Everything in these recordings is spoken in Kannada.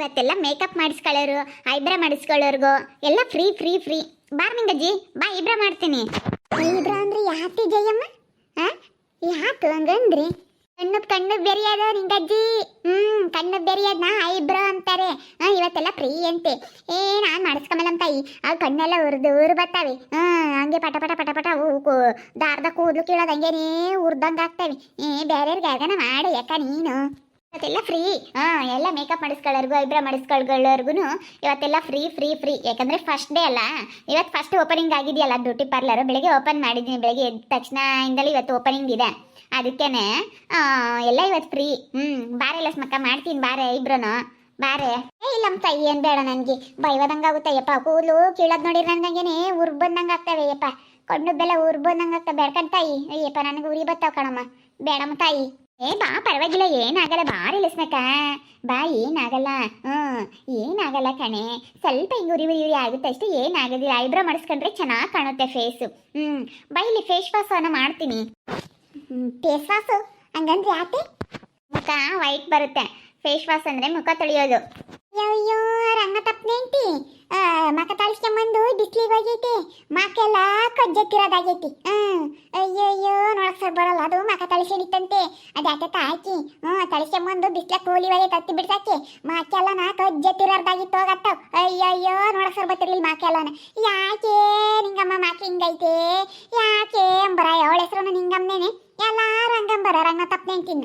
ಇವತ್ತೆಲ್ಲ ಮೇಕಪ್ ಮಾಡಿಸ್ಕೊಳ್ಳೋರು ಐಬ್ರಾ ಮಾಡಿಸ್ಕೊಳ್ಳೋರ್ಗು ಎಲ್ಲ ಫ್ರೀ ಫ್ರೀ ಫ್ರೀ ಬಾರ್ ನಿಂಗಜ್ಜಿ ಬಾ ಐಬ್ರಾ ಮಾಡ್ತೀನಿ. ಐಬ್ರಾ ಅಂದ್ರೆ ಯಾತಿ ಜಯಮ್ಮ? ಹಾ ಯಾತು ಹಂಗಂದ್ರಿ? ಕಣ್ಣು ಕಣ್ಣು ಬೆರಿಯೋದು ನಿಂಗಜ್ಜಿ ಹ್ಮ್, ಕಣ್ಣು ಬೆರೆಯದ್ನ ಐಬ್ರೋ ಅಂತಾರೆ. ಹಾ ಇವತ್ತೆಲ್ಲ ಫ್ರೀ ಅಂತೆ. ಏ, ನಾನು ಮಾಡಿಸ್ಕೊಂಬಲ್ಲಂ ತಾಯಿ ಆ ಕಣ್ಣೆಲ್ಲ ಉರ್ದು, ಉರ್ ಬರ್ತಾವೆ ಹಾ ಹಂಗೆ ಪಟ ಪಟ ಪಟ ಪಟ ಹೂ ದಾರದ ಕೂದಲು ಕೀಳೋದು ಹಂಗೇನೇ ಉರ್ದಂಗೆ ಆಗ್ತಾವೆ ಏ, ಬೇರೆಯವ್ರಿಗೆ ಯಾಕನ ಮಾಡಿ ಯಾಕ ನೀನು. ಇವತ್ತೆಲ್ಲ ಫ್ರೀ ಹಾ ಎಲ್ಲ ಮೇಕಪ್ ಮಾಡಿಸ್ಕೊಳ್ಳೋರ್ಗು ಐಬ್ರಾ ಮಾಡಿಸ್ಕೊಳ್ಳೋರ್ಗು ಇವತ್ತೆಲ್ಲ ಫ್ರೀ ಫ್ರೀ ಫ್ರೀ ಯಾಕಂದ್ರೆ ಫಸ್ಟ್ ಡೇ ಅಲ್ಲ. ಇವತ್ತು ಫಸ್ಟ್ ಓಪನಿಂಗ್ ಆಗಿದೆಯಲ್ಲ ಬ್ಯೂಟಿ ಪಾರ್ಲರ್ ಬೆಳಗ್ಗೆ ಓಪನ್ ಮಾಡಿದ್ದೀನಿ ಬೆಳಗ್ಗೆ ಎದ್ದ ಇಂದಲೇ ಇವತ್ತು ಓಪನಿಂಗ್ ಇದೆ. ಅದಕ್ಕೇನೆ ಆ, ಎಲ್ಲ ಇವತ್ತು ಫ್ರೀ ಹ್ಮ್ ಬಾರೆ ಸ್ಮಕ್ಕ ಮಾಡ್ತೀನಿ. ಬಾರೆ ಐಬ್ರೋನು ಬಾರೆ. ಏ ಇಲ್ಲಮ್ಮ ತಾಯಿ ಏನ್ ಬೇಡ ನನಗೆ. ಬೈವದಂಗ ಆಗುತ್ತಯ್ಯಪ್ಪ ಕೂದಲು ಕೀಳದ್ ನೋಡಿ ನನ್ಗಂಗೇನೆ ಉರ್ ಬಂದಂಗ ಆಗ್ತವೆ ಯಪ್ಪ. ಕಣ್ಣು ಬೆಲ್ಲ ಉರ್ ಬಂದಂಗ ಆಗ್ತವೆ. ಬೇಡ್ಕಂಡ್ ತಾಯಿ. ಅಯ್ಯಪ್ಪ ನನಗೆ ಉರಿ ಬರ್ತಾವ ಕಣಮ್ಮ. ಬೇಡಮ್ಮ ತಾಯಿ. ಏ, ಬಾ, ಪರವಾಗಿಲ್ಲ, ಏನಾಗಲ್ಲ ಬಾರಿ ರಿಲಿಸ್ಬೇಕ ಬಾ, ಏನಾಗಲ್ಲ ಹ್ಮ್ ಏನಾಗಲ್ಲ ಕಣೆ. ಸ್ವಲ್ಪ ಹಿಂಗ್ ಉರಿ ಉರಿ ಆಗುತ್ತೆ ಅಷ್ಟೇ ಏನಾಗೋದಿಲ್ಲ ಐಬ್ರೋ ಮಾಡಿಸ್ಕೊಂಡ್ರೆ ಚೆನ್ನಾಗಿ ಕಾಣುತ್ತೆ ಫೇಸು ಹ್ಮ್ ಬಾ ಇಲ್ಲಿ ಫೇಸ್ ಅನ್ನ ಮಾಡ್ತೀನಿ. ಫೇಸ್ ವಾಶ್ ಹಂಗಂದ್ರೆ ಯಾಕೆ? ಮುಖ ವೈಟ್ ಬರುತ್ತೆ. ಫೇಸ್ ವಾಶ್ ಅಂದ್ರೆ ಮುಖ ತೊಳೆಯೋದು. ಅಯ್ಯೋ ರಂಗ ತಪ್ಪನೇಂಟಿ ಮಕ ತಳಿಸ್ಕೊಂಬಂದು ಬಿಸ್ಲಿಗೆ ಹೋಗೈತಿ. ಮಕ್ಕೆಲ್ಲ ಕಜ್ಜತ್ತಿರೋದಾಗೈತಿ. ಹ್ಮ್ ಅಯ್ಯೋ ಅಯ್ಯೋ ನೋಡಕ್ಕೆ ಸರ್ ಬರಲ್ಲ. ಅದು ಮಕ ತಳಿಸ್ಕೊಂಡಿತ್ತಂತೆ ಅದ್ಯಾಕೆ ಹಾಕಿ ಹ್ಞೂ ಕಳಿಸ್ಕೊಂಬಂದು ಬಿಸ್ಲ ಕೂಲಿ ಒಲೆ ತತ್ತಿ ಬಿಡ್ಸಾಕಿ ಮಾಕೆಲ್ಲ ನಾ ಕೊಜ್ಜೆತ್ತಿರೋದಾಗಿತ್ತು ಹೋಗತ್ತವ್ ಅಯ್ಯೋ ಅಯ್ಯೋ ನೋಡಕ್ ಬರ್ತಿರ್ಲಿಲ್ಲ ಮಾಕೆಲ್ಲನ ಯಾಕೆ ನಿಂಗಮ್ಮ ಮಾಕೆ ಹಿಂಗೈತೆ? ಯಾಕೆ ಅಂಬರ? ಅವಳ ಹೆಸರು ನಿಂಗಮ್ಮನೇನೆ? ಎಲ್ಲಾರು ಹಂಗಂಬರ ರಂಗ ತಪ್ಪನೇಂಟಿನ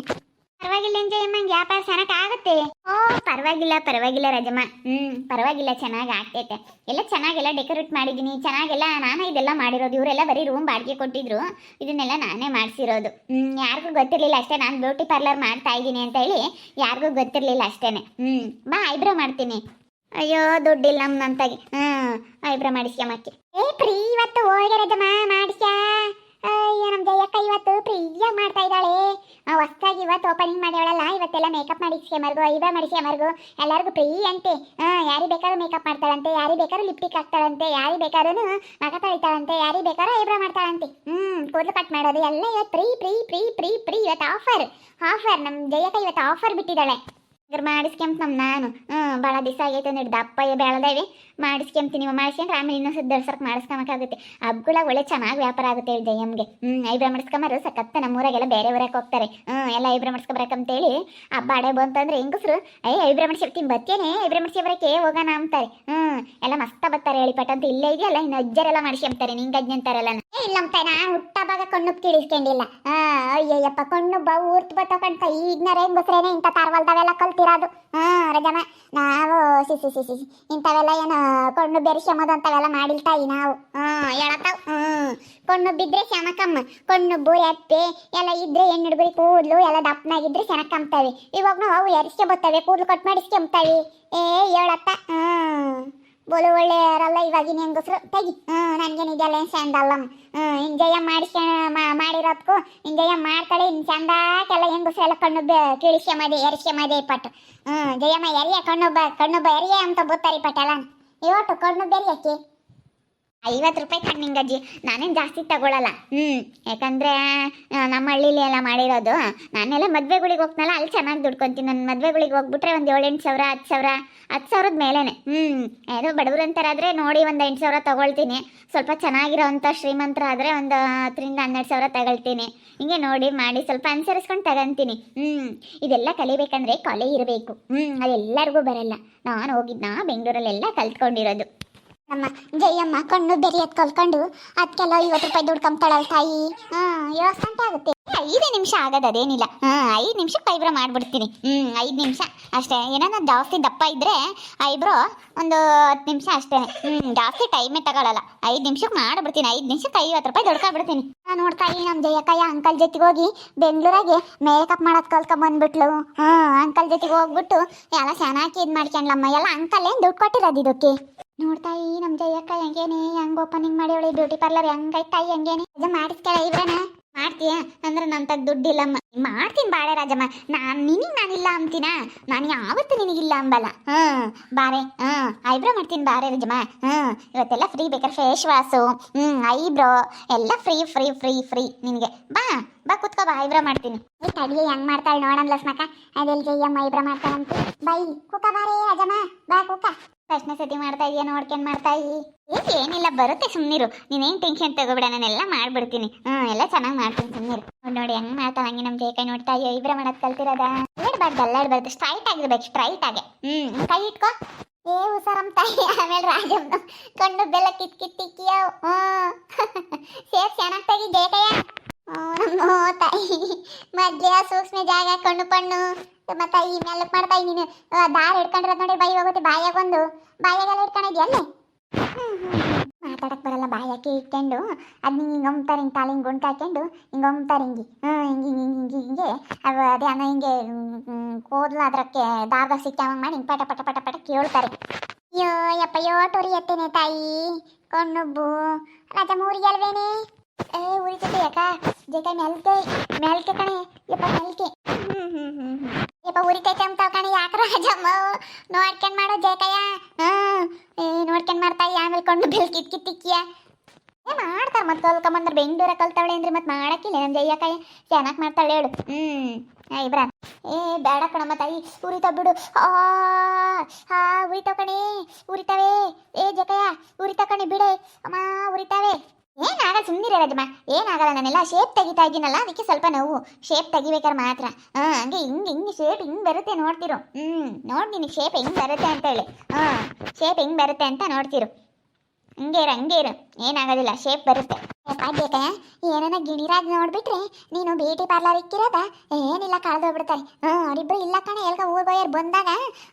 ಪರವಾಗಿಲ್ಲ ಎಂಜಾಯ್ ಅಮ್ಮಂಗೆ ವ್ಯಾಪಾರ ಆಗುತ್ತೆ. ಓ, ಪರವಾಗಿಲ್ಲ ಪರವಾಗಿಲ್ಲ ರಜಮ್ಮ. ಹ್ಮ್, ಪರವಾಗಿಲ್ಲ, ಚೆನ್ನಾಗಿ ಆಗ್ತೈತೆ. ಎಲ್ಲ ಚೆನ್ನಾಗೆಲ್ಲ ಡೆಕೋರೇಟ್ ಮಾಡಿದ್ದೀನಿ ಚೆನ್ನಾಗೆಲ್ಲ ನಾನೇ ಇದೆಲ್ಲ ಮಾಡಿರೋದು. ಇವರೆಲ್ಲ ಬರೀ ರೂಮ್ ಬಾಡಿಗೆ ಕೊಟ್ಟಿದ್ರು. ಇದನ್ನೆಲ್ಲ ನಾನೇ ಮಾಡಿಸಿರೋದು. ಹ್ಮ್, ಯಾರಿಗೂ ಗೊತ್ತಿರಲಿಲ್ಲ ಅಷ್ಟೇ. ನಾನು ಬ್ಯೂಟಿ ಪಾರ್ಲರ್ ಮಾಡ್ತಾ ಇದ್ದೀನಿ ಅಂತ ಹೇಳಿ ಯಾರಿಗೂ ಗೊತ್ತಿರಲಿಲ್ಲ ಅಷ್ಟೇನೆ. ಹ್ಮ್, ಬಾ, ಐಬ್ರೋ ಮಾಡ್ತೀನಿ. ಅಯ್ಯೋ, ದುಡ್ಡಿಲ್ಲ ನಮ್ಮಂತಾಗಿ ಹ್ಮ್, ಐಬ್ರೋ ಮಾಡಿಸ್ಕೊಂಬಕ್ಕೆ ಏ, ಪ್ರೀ, ಇವತ್ತು ಹೋಗಿ ರಜಮ್ಮ. ಮಾಡಿಸ್ಯಾ? ಅಯ್ಯೋ ನಮ್ಮ ಜಯಕ್ಕ ಇವತ್ತು ಪ್ರಿಯ ಮಾಡ್ತಾ ಇದ್ದಾಳೆ. ಹೊಸ್ದಾಗಿ ಇವತ್ತು ಓಪನಿಂಗ್ ಮಾಡ್ಯಾಳಲ್ಲ. ಇವತ್ತೆಲ್ಲ ಮೇಕಪ್ ಮಾಡಿಸ್ಕೊಂಬರ್ಗು ಐಬ್ರಾ ಮಾಡಿಸ್ಕೊಂಬರ್ಗು ಎಲ್ಲರಿಗೂ ಫ್ರೀ ಅಂತೆ ಯಾರಿಗೆ ಬೇಕಾದ್ರೂ ಮೇಕಪ್ ಮಾಡ್ತಾಳಂತೆ, ಯಾರಿಗೆ ಬೇಕಾದ್ರೂ ಲಿಪ್ಟಿಕ್ ಹಾಕ್ತಾಳಂತೆ, ಯಾರಿಗೆ ಬೇಕಾದ್ರೂ ಮಗ ತಳಿತಾಳಂತೆ, ಯಾರಿಗೆ ಬೇಕಾದ್ರೂ ಐಬ್ರೋ ಮಾಡ್ತಾಳಂತೆ. ಹ್ಞೂ ಕೂದಲು ಕಟ್ ಮಾಡೋದು. ಎಲ್ಲ ಇವತ್ತು free free free free free. ಇವತ್ತು ಆಫರ್ ಆಫರ್ ನಮ್ಮ ಜಯಕ್ಕ ಇವತ್ತು ಆಫರ್ ಬಿಟ್ಟಿದ್ದಾಳೆ. ಮಾಡಿಸ್ಕೊಂತ ನಮ್ಮ ನಾನು. ಹ್ಞೂ ಭಾಳ ದಿವಸ ಆಗೈತೆ ನೋಡಿ, ದಪ್ಪ ಬೆಳೆದೇವಿ ಮಾಡಿಸ್ಕೊಂತೀನಿ ಮಾಡಿಸ್ಕೊಂಡ್ರೆ ಆಮೇಲೆ ಇನ್ನೂ ದರ್ಸರ್ಕ್ ಮಾಡಿಸ್ಕೊಂಬೇಕಾಗುತ್ತೆ ಹಬ್ಬಗಳ ಒಳ್ಳೆ ಚೆನ್ನಾಗಿ ವ್ಯಾಪಾರ ಆಗುತ್ತೆ ಹೇಳಿ ಜಯಮ್ಗೆ ಹ್ಞೂ ಐಬ್ರಾ ಮಾಡಿಸ್ಕೊಂಬಾರು ಸಖತ್ತ ನಮ್ಮ ಊರಾಗೆಲ್ಲ ಬೇರೆ ಊರಾಗೆ ಹೋಗ್ತಾರೆ. ಹ್ಞೂ ಎಲ್ಲ ಐಬ್ರಾ ಮಾಡಿಸ್ಕೊಬರಕಂತೇಳಿ ಹಬ್ಬ ಅಡೆ ಬಂತಂದ್ರೆ ಹೆಂಗಸ್ರು ಅಯ್ಯ ಐಬ್ರಾ ಮಾಡಿಸಿರ್ತೀನಿ ಬತ್ತೇನೆ ಐಬ್ರಾ ಮಾಡಿಸಿ ಹೋಗೋಣ ಅಂತಾರೆ. ಹ್ಞೂ ಎಲ್ಲ ಮಸ್ತ ಬರ್ತಾರೆ ಹೇಳಿ ಪಟ್ಟಂತ ಇಲ್ಲೇ ಇದೆಯಲ್ಲ, ಇನ್ನು ಅಜ್ಜರೆಲ್ಲ ಮಾಡಿಸ್ಕೊಂತಾರೆ ನಿಂಗೆ ಅಜ್ಜಿ ಅಂತಾರಲ್ಲ ಏ ಇಲ್ಲ ಅಂತ ಹುಟ್ಟ ಭಾಗ ಕಣ್ಣು ಕೀಳಿಸ್ಕೊಂಡಿಲ್ಲ. ಅಯ್ಯಯ್ಯಪ್ಪ, ಕಣ್ಣು ಬಾ, ಊರ್ತ್ ಬತ್ತಕೊಂಡ ಈಗಿನ ಬಸ್ರೇನೆ ಇಂಥ ತಾರ್ವಲ್ದಾವೆಲ್ಲ ಕಲ್ತಿರೋದು. ಹಾ ರಜಮ ನಾವು ಸಿ ಸಿ ಸಿ ಸಿ. ಇಂಥವೆಲ್ಲ ಏನು ಕಣ್ಣು ಬೆರೆಸ್ಕೊಂಬೋದು ಅಂತವೆಲ್ಲ ಮಾಡಿಲ್ತಾಯಿ ನಾವು. ಹಾ ಹೇಳತ್ತಾವ್? ಹ್ಮ್ ಕಣ್ಣು ಬಿದ್ರೆ ಶಮಕಮ್ಮ ಕಣ್ಣು ಅಪ್ಪೆ ಎಲ್ಲ ಇದ್ರೆ ಹೆಣ್ಣು ಹುಡುಗರಿ ಕೂದಲು, ಎಲ್ಲ ದಪ್ಪನಾಗಿದ್ರೆ ಚೆನ್ನಾಗಿ ಇವಾಗ ನಾವು ಅವು ಎರಿಸ್ಕೊಂಬತ್ತವೆ ಕೂದಲು ಕಟ್ ಮಾಡಿಸ್ಕೊಂಬ್ತಾವೆ ಏ, ಹೇಳತ್ತ? ಹ್ಮ್ ಬೋಲು ಒಳ್ಳೆಯವರಲ್ಲ ಇವಾಗಿನ ಹೆಂಗಸ್ರು. ತೆಗಿ. ಹ್ಞೂ ನನಗೇನು ಇದೆಲ್ಲ ಏನು ಚಂದ ಅಲ್ಲ. ಹ್ಮ್ ಇಂಜಯ ಮಾಡಿಸ್ಕ ಮಾಡಿರೋದ್ಕು. ಇಂಜಯ ಮಾಡ್ತಾಳೆ ಇನ್ ಚಂದಾಕೆಲ್ಲ ಹೆಂಗಸ್ರೆಲ್ಲ ಕಣ್ಣು ಬೆ ಎರಿಸ್ಕೆ ಮದಿ ಪಟ್ಟು ಹ್ಞೂ ಜಯಮ್ಮ ಎರಿಯ ಕಣ್ಣು ಬ ಕಣ್ಣು ಬ ಎರಿಯ ಅಂತ ಬುತ್ತಾರಿ ಪಟ್ಟಲ್ಲ ಇವತ್ತು ಕಣ್ಣು ಬೆರಿಯಕ್ಕೆ ಐವತ್ತು ರೂಪಾಯಿ ಕಣ್ಣಿಂಗಜ್ಜಿ ನಾನೇನು ಜಾಸ್ತಿ ತಗೊಳಲ್ಲ. ಹ್ಞೂ ಯಾಕಂದರೆ ನಮ್ಮ ಹಳ್ಳಿಲಿ ಎಲ್ಲ ಮಾಡಿರೋದು. ನಾನೆಲ್ಲ ಮದುವೆಗಳಿಗೆ ಹೋಗ್ನಲ್ಲ ಅಲ್ಲಿ ಚೆನ್ನಾಗಿ ದುಡ್ಕೊತೀನಿ. ನನ್ನ ಮದುವೆಗಳಿಗೆ ಹೋಗ್ಬಿಟ್ರೆ ಒಂದು ಏಳೆಂಟು ಸಾವಿರ, ಹತ್ತು ಸಾವಿರ, ಹತ್ತು ಸಾವಿರದ ಮೇಲೇನೆ. ಹ್ಞೂ ಏನೋ ಬಡವ್ರು ಅಂತಾರಾದರೆ ನೋಡಿ ಒಂದು ಎಂಟು ಸಾವಿರ ತಗೊಳ್ತೀನಿ. ಸ್ವಲ್ಪ ಚೆನ್ನಾಗಿರೋವಂಥ ಶ್ರೀಮಂತರಾದರೆ ಒಂದು ಹತ್ತರಿಂದ ಹನ್ನೆರಡು ಸಾವಿರ ತಗೊಳ್ತೀನಿ. ಹಿಂಗೆ ನೋಡಿ, ಮಾಡಿ ಸ್ವಲ್ಪ ಅನುಸರಿಸ್ಕೊಂಡು ತಗೊಂತೀನಿ. ಹ್ಞೂ ಇದೆಲ್ಲ ಕಲಿಬೇಕಂದ್ರೆ ಕಲೆ ಇರಬೇಕು. ಹ್ಞೂ ಅದೆಲ್ಲರಿಗೂ ಬರಲ್ಲ. ನಾನು ಹೋಗಿದ್ನಾ ಬೆಂಗಳೂರಲ್ಲೆಲ್ಲ ಕಲ್ತ್ಕೊಂಡಿರೋದು. ನಮ್ಮ ಜಯಮ್ಮ ಕಣ್ಣು ಬೆರಿಯತ್ ಕಲ್ಕೊಂಡು. ಅದಕ್ಕೆಲ್ಲ ಐವತ್ತು ರೂಪಾಯಿ ದುಡ್ಕೊಂತಾಳಲ್ಲ ತಾಯಿ. ಹಾಂ ಏಳು ಗಂಟೆ ಆಗುತ್ತೆ. ಐದೇ ನಿಮಿಷ ಆಗೋದು ಅದೇನಿಲ್ಲ. ಹಾಂ, ಐದು ನಿಮಿಷಕ್ಕೆ ಐಬ್ರೋ ಮಾಡ್ಬಿಡ್ತೀನಿ. ಹ್ಞೂ ಐದು ನಿಮಿಷ ಅಷ್ಟೇ. ಏನಾದ್ರು ಜಾಸ್ತಿ ದಪ್ಪ ಇದ್ದರೆ ಐಬ್ರೋ ಒಂದು ಹತ್ತು ನಿಮಿಷ ಅಷ್ಟೇ. ಹ್ಞೂ ಜಾಸ್ತಿ ಟೈಮೇ ತಗೊಳ್ಳಲ್ಲ ಐದು ನಿಮಿಷಕ್ಕೆ ಮಾಡಿಬಿಡ್ತೀನಿ. ಐದು ನಿಮಿಷಕ್ಕೆ ಐವತ್ತು ರೂಪಾಯಿ ದುಡ್ಕೊಬಿಡ್ತೀನಿ ನೋಡ್ತಾ ಈ ನಮ್ಮ ಜಯಕ್ಕಯ್ಯ ಅಂಕಲ್ ಜೊತೆಗೆ ಹೋಗಿ ಬೆಂಗಳೂರಾಗೆ ಮೇಕಪ್ ಮಾಡೋದು ಕಲ್ಕೊಂಬಂದ್ಬಿಟ್ಲು ಹ್ಞೂ ಅಂಕಲ್ ಜೊತೆಗೆ ಹೋಗ್ಬಿಟ್ಟು ಎಲ್ಲ ಚೆನ್ನಾಗಿ ಇದು ಮಾಡ್ಕೊಂಡ್ಲಮ್ಮ ಎಲ್ಲ ಅಂಕಲ್ ಏನು ದುಡ್ಡು ಕೊಟ್ಟಿರೋದು ಇದಕ್ಕೆ? ನೋಡ್ತಾ ಈ ನಮ್ಮ ಜಯಕ್ಕ ಹೆಂಗೇನೆ? ಹೆಂಗ್ ಓಪನಿಂಗ್ ಮಾಡೇವಳಿ ಬ್ಯೂಟಿ ಪಾರ್ಲರ್ ಹೆಂಗೈತಾಯಿ ಹೆಂಗೇನೆ? ಇದು ಮಾಡಿಸ್ಕೇಳ ಇವ್ರನ? ಮಾಡ್ತೀಯ? ಅಂದ್ರೆ ನನ್ನ ತಗ ದುಡ್ಡಿಲ್ಲಮ್ಮ. ಮಾಡ್ತೀನಿ ಬಾಳೆ ರಾಜಮ್ಮ. ನಾನು ನಿನಗೆ ನಾನಿಲ್ಲ ಅಂತೀನ? ನಾನು ಯಾವತ್ತೂ ನಿನಗಿಲ್ಲ ಅಂಬಲ್ಲ. ಹ್ಞೂ ಬಾರೆ. ಹ್ಞೂ ಐಬ್ರೋ ಮಾಡ್ತೀನಿ ಬಾರೆ ರಾಜಮ್ಮ. ಹ್ಞೂ ಇವತ್ತೆಲ್ಲ ಫ್ರೀ ಬೇಕಾದ್ರೆ ಫೇಸ್ ವಾಶು ಹ್ಞೂ ಐಬ್ರೋ ಎಲ್ಲ ಫ್ರೀ ಫ್ರೀ ಫ್ರೀ ಫ್ರೀ ನಿನಗೆ. ಬಾ ಬಾ ಕುತ್ಕೋ, ಬಾ, ಐಬ್ರೋ ಮಾಡ್ತೀನಿ. ಈ ತಡಿಗೆ ಹೆಂಗ್ ಮಾಡ್ತಾಳೆ ನೋಡಣ ಲಸ್ಮಕ ಅದೆಲ್ಲಿ ಜಯ್ಯಮ್ಮ ಐಬ್ರೋ ಮಾಡ್ತಾಳಂತ. ಬೈ, ಕುಕ ಬಾರೇ ರಾಜಮ್ಮ. ಬಾ, ಕೂಕ. ಪ್ರಶ್ನೆ ಸತಿ ಮಾಡ್ತಾ ಇದೀಯ ನೋಡ್ಕೊಂಡ್ ಮಾಡ್ತಾ ಇದೀ ಏ ಏನಿಲ್ಲ, ಬರುತ್ತೆ ಸುಮ್ಮನಿರು ನೀನೇನು ಟೆನ್ಷನ್ ತಗೋಬೇಡ, ನಾನೆಲ್ಲ ಮಾಡ್ಬಿಡ್ತೀನಿ. ಹ್ಮ್, ಎಲ್ಲ ಚೆನ್ನಾಗಿ ಮಾಡ್ತೀನಿ ಸುಮ್ಮನಿರು ನೋಡ್ ನೋಡಿ, ಹೆಂಗ್ ಮಾಡ್ತಾವ ಹಂಗೆ ನಮ್ಮ ಜೇಕೈ ನೋಡ್ತಾ ಇದೀಯ? ಇಬ್ರ ಮಾಡೋದು ಕಲ್ತಿರೋದ ಹೇಳ್ಬಾರ್ದು ಅಲ್ಲಾಡ್ಬಾರ್ದು. ಸ್ಟ್ರೈಟ್ ಆಗಿರ್ಬೇಕು ಸ್ಟ್ರೈಟ್ ಆಗಿ. ಹ್ಮ್ ಕೈ ಇಟ್ಕೋ. ಏ ಹುಷಾರಮ್ಮ ತಾಯಿ ಆಮೇಲೆ ರಾಜಮ್ಮ ಕಣ್ಣು ಬೆಲ್ಲ ಕಿತ್ ಕಿತ್ ಹ್ಞೂ ಸೇರ್ ಚೆನ್ನಾಗಿ ತೆಗಿ ನಮ್ಮ ತಾಯಿ. ಮಧ್ಯ ಸೂಕ್ಷ್ಮ ಜಾಗ, ಕಣ್ಣು ಪಣ್ಣು. ಮತ್ತೆ ಈ ಮೆಲ್ಲಕ್ ಮಾಡ್ತಾ ನೀನು ದಾರಿ ಹಿಡ್ಕೊಂಡಿರೋದ್ ನೋಡಿ ಬಾಯಿ ಹೋಗುತ್ತೆ, ಬಾಯಾಗ ಒಂದು. ಬಾಯಾಗೆಲ್ಲ ಹಿಡ್ಕೊಂಡಿದ್ಯ ಅಲ್ಲೇ? ಮಾತಾಡಕ್ ಬರಲ್ಲ ಬಾಯಕ್ಕೆ ಇಟ್ಕೊಂಡು. ಅದ್ ಹಿಂಗೆ ಒಮ್ತಾರೆ, ಹಿಂಗೆ ತಾಳಿ ಹಿಂಗೆ ಗುಂಟ್ ಹಾಕೊಂಡು ಹಿಂಗೆ ಒಮ್ತಾರೆ ಹಿಂಗೆ. ಹ್ಞೂ ಹಿಂಗೆ ಹಿಂಗೆ ಹಿಂಗೆ ಹಿಂಗೆ ಅವ ಅದೇ ಅನ್ನ ಹಿಂಗೆ ಕೂದಲು ಅದಕ್ಕೆ ಮಾಡಿ ಹಿಂಗೆ ಪಟ ಪಟ ಪಟ ಪಟ ಕೇಳ್ತಾರೆ. ಅಯ್ಯೋ ಯಪ್ಪ ಯೋಟೋರಿ ಎತ್ತೇನೆ ತಾಯಿ. ಕಣ್ಣುಬ್ಬು ರಾಜ ಮೂರಿಗೆ ಅಲ್ವೇನೆ? ಏ ಉರಿತೈತೆ ಯಾಕ ಜೇಕ ಮೆಲ್ಕೆ ಮೆಲ್ಕೆ ಕಣೆ. ಯಪ್ಪ, ಮೆಲ್ಕೆ. ಯಪ್ಪ ಉರಿತೈತೆ ಅಂತ ಕಣೆ. ಯಾಕ ರಾಜಮ್ಮ ನೋಡ್ಕೊಂಡ್ ಮಾಡೋ ಜೇಕಯ್ಯ ಏ, ನೋಡ್ಕೊಂಡ್ ಮಾಡ್ತಾ ಆಮೇಲೆ ಕೊಂಡು ಬೆಲ್ ಕಿತ್ತಿಕ್ಕಿಯ ಕಿತ್ ತಿಕ್ಕಿಯ? ಏ ಮಾಡ್ತಾರ ಮತ್ತೆ ಕಲ್ಕೊಂಬಂದ್ರ ಬೆಂಗಳೂರ ಕಲ್ತಾವಳೆ ಅಂದ್ರೆ ಮತ್ತೆ ಮಾಡಕ್ಕಿಲ್ಲ ನಮ್ಮ ಜಯ್ಯಕಾಯ ಚೆನ್ನಾಗಿ ಮಾಡ್ತಾಳೆ ಹೇಳು. ಹ್ಮ್ ಏ ಇಬ್ರ. ಏ, ಬೇಡ ಕಣಮ್ಮ ತಾಯಿ. ಉರಿತಾವ ಬಿಡು. ಆ ಹಾ, ಉರಿತಾವ ಕಣೆ. ಉರಿತಾವೆ. ಏ ಜಕಯ್ಯ ಉರಿತಾವ ಕಣೆ, ಬಿಡೆ. ಅಮ್ಮ, ಉರಿತಾವೆ. ಏನಾಗಲ್ಲ ಸುಮ್ಮನಿರೇ ರಾಜಮ್ಮ. ಏನಾಗಲ್ಲ, ನಾನೆಲ್ಲ ಶೇಪ್ ತೆಗಿತಾ ಇದ್ದೀನಲ್ಲ, ಅದಕ್ಕೆ ಸ್ವಲ್ಪ ನೋವು. ಶೇಪ್ ತೆಗಿಬೇಕಾದ್ರೆ ಮಾತ್ರ. ಹಾ, ಹಂಗೆ ಹಿಂಗೆ ಹಿಂಗೆ ಶೇಪ್ ಹಿಂಗೆ ಬರುತ್ತೆ ನೋಡ್ತಿರು. ಹ್ಮ್, ನೋಡಿ ನಿನಗೆ ಶೇಪ್ ಹೆಂಗೆ ಬರುತ್ತೆ ಅಂತ ಹೇಳಿ. ಆ ಶೇಪ್ ಹೆಂಗೆ ಬರುತ್ತೆ ಅಂತ ನೋಡ್ತಿರು. ಹಂಗೆ ಇರು ಹಂಗೆ ಇರು. ಏನಾಗೋದಿಲ್ಲ ಶೇಪ್ ಬರುತ್ತೆ. ಬೇಕಾ ಏನನ ಗಿಣಿರಾಜ್ ನೋಡ್ಬಿಟ್ರೆ ನೀನು ಬ್ಯೂಟಿ ಪಾರ್ಲರ್ ಇಕ್ಕಿರೋದ? ಏನಿಲ್ಲ ಕಳೆದೋಗ್ಬಿಡ್ತಾರೆ ಹಾಂ ಅವರಿಬ್ಬರು ಇಲ್ಲ ಕಣೆ, ಎಲ್ಗ ಊರ್ಗೋಯರ್ ಬಂದಾಗ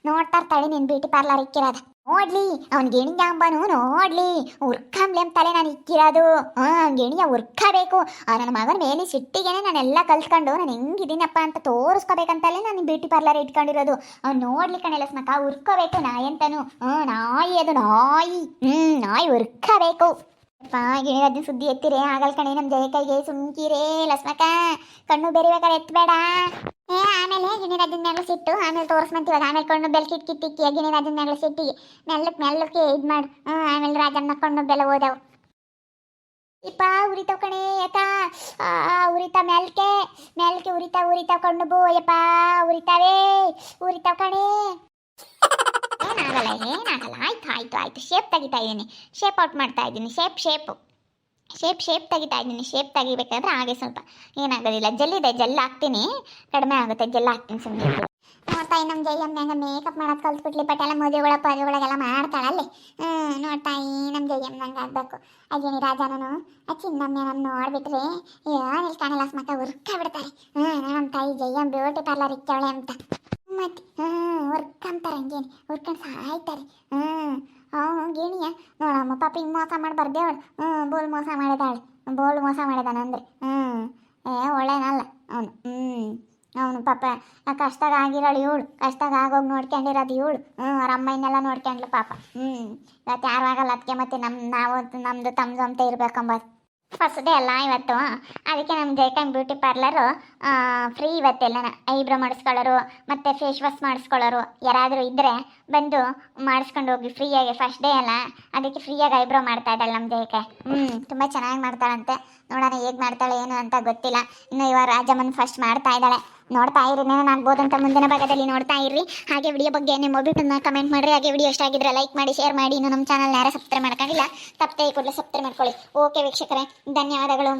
ನೋಡ್ತಾ ಇರ್ತಾಳೆ ನೀನು ಬ್ಯೂಟಿ ಪಾರ್ಲರ್ ಇಕ್ಕಿರೋದ. ನೋಡ್ಲಿ, ಅವನ್ ಗೆಣಿಯ ಅಂಬನು ನೋಡ್ಲಿ. ಉರ್ಕಂಬ್ಲೆಂ ತಲೆ ನಾನು ಇಕ್ಕಿರೋದು. ಹಾ ಗೆಣಿಯ ಉರ್ಕಬೇಕು ಆ, ನನ್ನ ಮಗನ ಮೇಲೆ ಸಿಟ್ಟಿಗೆನೆ ನಾನೆಲ್ಲ ಕಲ್ತ್ಕೊಂಡು ನಾನು ಹೆಂಗಿದ್ದೀನಪ್ಪ ಅಂತ ತೋರಿಸ್ಕೋಬೇಕಂತಲೇ ನಾನು ಬ್ಯೂಟಿ ಪಾರ್ಲರ್ ಇಟ್ಕೊಂಡಿರೋದು. ಅವ್ನು ನೋಡ್ಲಿ ಕಣೆಲ್ಲ ಸ್ಮಕ ಉರ್ಕೋಬೇಕು ನಾಯಿ ಅಂತನು. ಹ್ಞೂ ನಾಯಿ ಅದು ನಾಯಿ. ಹ್ಞೂ ನಾಯಿ ಉರ್ಕಬೇಕು ಗಿಣಿರಾಜನ ಸುದ್ದಿ ಎತ್ತಿರೆ? ಆಗಲ್ ಕಣೆ ನಮ್ಮ ಜಯಕೈಗೆ ಸುಮ್ಕಿರೇ ಲಸ್ಮಕ ಕಣ್ಣು ಬೆರಿಬೇಕಾರೆ ಎತ್ತಬೇಡ ಏ, ಆಮೇಲೆ ಗಿಣಿರಾಜನ ಮೇಲೆ ಸಿಟ್ಟು? ಆಮೇಲೆ ತೋರಿಸ್ಮಂತೀವಾಗ ಆಮೇಲೆ ಕಣ್ಣು ಬೆಲ್ಕಿಟ್ ಕಿಟ್ ಕಿತ್ತಿಕ್ಕಿ ಗಿಣಿರಾಜನ ಮ್ಯಾಗ ಸಿಟ್ಟಿಗೆ ಮೆಲ್ಲಕ್ ಮೆಲ್ಲಕ್ಕೆ ಇದು ಮಾಡು. ಹ್ಞೂ ಆಮೇಲೆ ರಾಜನ್ನ ಕಣ್ಣು ಬೆಲೆ ಓದವು ಇಪ್ಪ, ಉರಿತಾವ್ ಕಣೆ, ಯಾಕ. ಉರಿತಾ ಮೆಲ್ಕೆ ಮೆಲ್ಕೆ ಉರಿತಾ ಉರಿತಾವ ಕಣ್ಣು ಬೋ, ಯಪ್ಪ. ಉರಿತಾವೇ. ಉರಿತ ಕಣೆ. ಏನಾಗಲ್ಲ ಏನಾಗಲ್ಲ ಆಯ್ತು ಶೇಪ್ ತೆಗಿತಾ ಇದ್ದೀನಿ. ಶೇಪ್ ಔಟ್ ಮಾಡ್ತಾ ಇದ್ದೀನಿ. ಶೇಪ್ ಶೇಪ್ ಶೇಪ್ ಶೇಪ್ ತೆಗಿತಾ ಇದ್ದೀನಿ. ಶೇಪ್ ತೆಗಿಬೇಕಾದ್ರೆ ಹಾಗೆ ಸ್ವಲ್ಪ ಏನಾಗೋದಿಲ್ಲ. ಜೆಲ್ಲಿದೆ, ಜೆಲ್ ಹಾಕ್ತೀನಿ. ಕಡಿಮೆ ಆಗುತ್ತೆ, ಜೆಲ್ ಹಾಕ್ತೀನಿ ಸುಮ್ಮನೆ ನೋಡ್ತಾಯಿ ನಮ್ಮ ಜಯಮ್ಮನ್ಯಾಗ ಮೇಕಪ್ ಮಾಡೋದು ಕಲ್ತ್ಬಿಟ್ಲಿ, ಬಟ್ ಎಲ್ಲ ಮದುವೆಗಳ ಪದುವೆಗಳಿಗೆಲ್ಲ ಮಾಡ್ತಾಳಲ್ಲಿ. ಹ್ಞೂ ನೋಡ್ತಾಯಿ ನಮ್ಮ ಜಯಮ್ಮನಂಗೆ ಆಗಬೇಕು. ಅದೇನಿ ರಾಜನನು? ಆ ಚಿನ್ನಮ್ಮೆ ನಮ್ಮ ನೋಡ್ಬಿಟ್ರೆ ಏನಿಲ್ಲ ಕಾಣಲ್ಲ ಸ್ಮಕ ಉರ್ಕ ಬಿಡ್ತಾರೆ. ಹ್ಞೂ ನಮ್ಮ ತಾಯಿ ಜಯಮ್ಮ ಬ್ಯೂಟಿ ಪಾರ್ಲರ್ ಇಕ್ಕವಳೆ ಅಂತ. ಮತ್ತೆ ಹ್ಞೂ ಉರ್ಕಂತಾರೆ ಹಂಗೇನೆ. ಉರ್ಕೊಂಡು ಸಾಯ್ತಾರೆ. ಹ್ಞೂ ಅವನು ಗೇಣಿಯ ನೋಡಮ್ಮ ಪಾಪ ಹಿಂಗೆ ಮೋಸ ಮಾಡಿ ಅವಳು ಹ್ಞೂ ಬೋಲ್ ಮೋಸ ಮಾಡಿದಾಳೆ. ಬೋಲ್ ಮೋಸ ಮಾಡಿದಾನಂದ್ರೆ ಹ್ಞೂ ಏ, ಒಳ್ಳೇನಲ್ಲ ಅವನು. ಹ್ಞೂ ಅವನು ಪಾಪ, ಆ ಕಷ್ಟಾಗ ಆಗಿರೋಳು ಇವಳು. ಕಷ್ಟಾಗ ಆಗೋಗಿ ನೋಡ್ಕೊಂಡಿರೋದು ಇವಳು. ಹ್ಞೂ ಅವ್ರ ಅಮ್ಮನೆಲ್ಲ ನೋಡ್ಕೊಂಡ್ಲು ಪಾಪ. ಹ್ಞೂ ಇವತ್ತು ಯಾರು ಆಗಲ್ಲ ಅದಕ್ಕೆ ಮತ್ತೆ ನಮ್ಮ ನಾವು ನಮ್ಮದು ತಮ್ಮದು ಅಂತ ಇರ್ಬೇಕಂಬದು ಫಸ್ಟ್ ಡೇ ಅಲ್ಲ ಇವತ್ತು. ಅದಕ್ಕೆ ನಮ್ಮ ಜಯಕಾಮ್ ಬ್ಯೂಟಿ ಪಾರ್ಲರು ಫ್ರೀ ಇವತ್ತೆಲ್ಲನ ಐಬ್ರೋ ಮಾಡಿಸ್ಕೊಳ್ಳೋರು, ಮತ್ತು ಫೇಸ್ ವಾಶ್ ಮಾಡಿಸ್ಕೊಳ್ಳೋರು, ಯಾರಾದರೂ ಇದ್ದರೆ ಬಂದು ಮಾಡಿಸ್ಕೊಂಡು ಹೋಗಿ ಫ್ರೀಯಾಗಿ ಫಸ್ಟ್ ಡೇ ಅಲ್ಲ, ಅದಕ್ಕೆ ಫ್ರೀಯಾಗಿ ಐಬ್ರೋ ಮಾಡ್ತಾ ಇದ್ದಾಳೆ ನಮ್ಮ ದೇಹಕ್ಕೆ. ಹ್ಞೂ ತುಂಬ ಚೆನ್ನಾಗಿ ಮಾಡ್ತಾಳಂತೆ. ನೋಡೋಣ ಹೇಗೆ ಮಾಡ್ತಾಳೆ, ಏನು ಅಂತ ಗೊತ್ತಿಲ್ಲ. ಇನ್ನು ಇವಾಗ ರಾಜಮ್ಮನ ಫಸ್ಟ್ ಮಾಡ್ತಾ ಇದ್ದಾಳೆ. ನೋಡ್ತಾ ಇರಿ ಆಗ್ಬೋದು ಅಂತ ಮುಂದಿನ ಭಾಗದಲ್ಲಿ ನೋಡ್ತಾ ಇರ್ರಿ ಹಾಗೆ ವಿಡಿಯೋ ಬಗ್ಗೆ ನಿಮ್ಮ ಒಬ್ಬಿಟ್ಟನ್ನ ಕಮೆಂಟ್ ಮಾಡಿರಿ. ಹಾಗೆ ವಿಡಿಯೋ ಇಷ್ಟ ಆಗಿದ್ರೆ ಲೈಕ್ ಮಾಡಿ ಶೇರ್ ಮಾಡಿ. ಇನ್ನು ನಮ್ಮ ಚಾನಲ್ ಯಾರು ಸಬ್ಸ್ಕ್ರೈಬ್ ಮಾಡ್ಕೊಂಡಿಲ್ಲ ತಪ್ಪದೆ ಕೂಡಲೇ ಸಬ್ಸ್ಕ್ರೈಬ್ ಮಾಡ್ಕೊಳ್ಳಿ. ಓಕೆ ವೀಕ್ಷಕರೇ, ಧನ್ಯವಾದಗಳು.